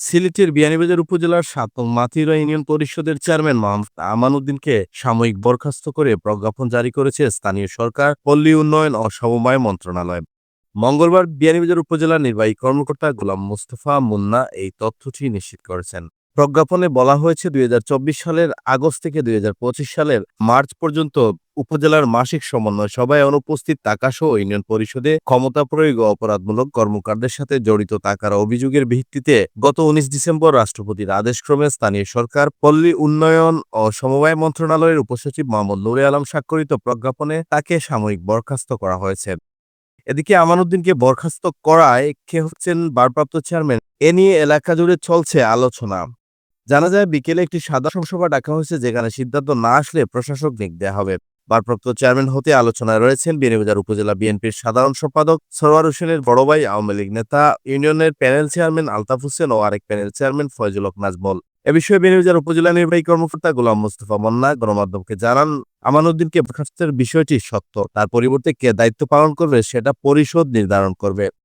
সিলেটের বিয়ানীবাজার উপজেলার সাত নং মাতিরা ইউনিয়ন পরিষদের চেয়ারম্যান মোহাম্মদ আমানউদ্দিনকে সাময়িক বরখাস্ত করে প্রজ্ঞাপন জারি করেছে স্থানীয় সরকার পল্লী উন্নয়ন ও সমবায় মন্ত্রণালয়। মঙ্গলবার বিয়ানীবাজার উপজেলার নির্বাহী কর্মকর্তা গোলাম মোস্তফা মুন্না এই তথ্যটি নিশ্চিত করেছেন। প্রজ্ঞাপনে বলা হয়েছে দুই হাজার চব্বিশ সালের আগস্ট থেকে দুই হাজার পঁচিশ সালের মার্চ পর্যন্ত উপজেলার মাসিক সমন্বয় সভায় অনুপস্থিত টাকাসহ ইউনিয়ন পরিষদে ক্ষমতা প্রয়োগ ও অপরাধমূলক কর্মকাণ্ডের সাথে জড়িত থাকার অভিযোগের ভিত্তিতে গত উনিশ ডিসেম্বর রাষ্ট্রপতির আদেশক্রমে স্থানীয় সরকার, পল্লী উন্নয়ন ও সমবায় মন্ত্রণালয়ের উপসচিব মোহাম্মদ নুরে আলম স্বাক্ষরিত প্রজ্ঞাপনে তাকে সাময়িক বরখাস্ত করা হয়েছে। এদিকে আমানুদ্দিনকে বরখাস্ত করায় কে হচ্ছেন ভারপ্রাপ্ত চেয়ারম্যান, এ নিয়ে এলাকা জুড়ে চলছে আলোচনা। জানা যায় বিকেলে একটি সাধারণ সভা ডাকা হয়েছে যেখানে সিদ্ধান্ত না আসলে প্রশাসক নিয়োগ দেওয়া হবে। ভারপ্রাপ্ত চেয়ারম্যান হতে আলোচনায় রয়েছেন বিয়ানীবাজার উপজেলা বিএনপির সাধারণ সম্পাদক সরওয়ার হোসেনের বড় ভাই, আওয়ামী লীগ নেতা, ইউনিয়নের প্যানেল চেয়ারম্যান আলতাফ হোসেন ও আরেক প্যানেল চেয়ারম্যান ফয়জুল হক নাজমল। এ বিষয়ে বিয়ানীবাজার উপজেলা নির্বাহী কর্মকর্তা গোলাম মোস্তফা মন্না গণমাধ্যমকে জানান, আমানুদ্দিনকে বরখাস্তের বিষয়টি সত্য, তার পরিবর্তে কে দায়িত্ব পালন করবে সেটা পরিষদ নির্ধারণ করবে।